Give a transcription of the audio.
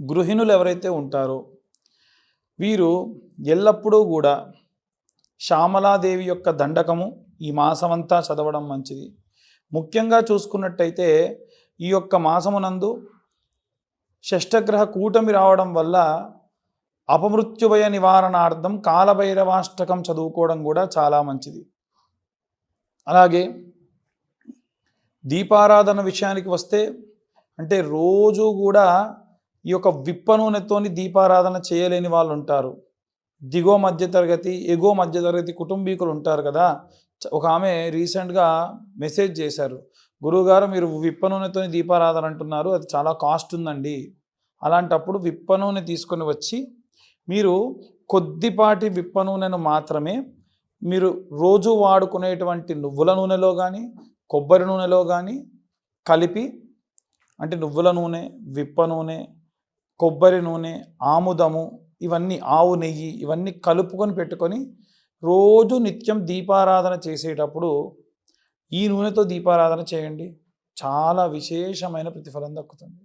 గృహిణులు ఎవరైతే ఉంటారో వీరు ఎల్లప్పుడూ కూడా శ్యామలాదేవి యొక్క దండకము ఈ మాసమంతా చదవడం మంచిది. ముఖ్యంగా చూసుకున్నట్టయితే ఈ యొక్క మాసమునందు షష్టగ్రహ కూటమి రావడం వల్ల అపమృత్యుభయ నివారణార్థం కాలభైరవాష్టకం చదువుకోవడం కూడా చాలా మంచిది. అలాగే దీపారాధన విషయానికి వస్తే అంటే రోజు కూడా ఈ యొక్క విప్ప నూనెతోని దీపారాధన చేయలేని వాళ్ళు ఉంటారు దిగో మధ్యతరగతి ఎగో మధ్యతరగతి కుటుంబీకులు ఉంటారు కదా. ఒక ఆమె రీసెంట్గా మెసేజ్ చేశారు. గురువుగారు మీరు విప్ప నూనెతోని దీపారాధన అంటున్నారు అది చాలా కాస్ట్ ఉందండి అలాంటప్పుడు విప్ప నూనె తీసుకొని వచ్చి మీరు కొద్దిపాటి విప్ప నూనెను మాత్రమే మీరు రోజు వాడుకునేటువంటి నువ్వుల నూనెలో కానీ కొబ్బరి నూనెలో కానీ కలిపి అంటే నువ్వుల నూనె విప్ప నూనె కొబ్బరి నూనె ఆముదము ఇవన్నీ ఆవు నెయ్యి ఇవన్నీ కలుపుకొని పెట్టుకొని రోజు నిత్యం దీపారాధన చేసేటప్పుడు ఈ నూనెతో దీపారాధన చేయండి. చాలా విశేషమైన ప్రతిఫలం దక్కుతుంది.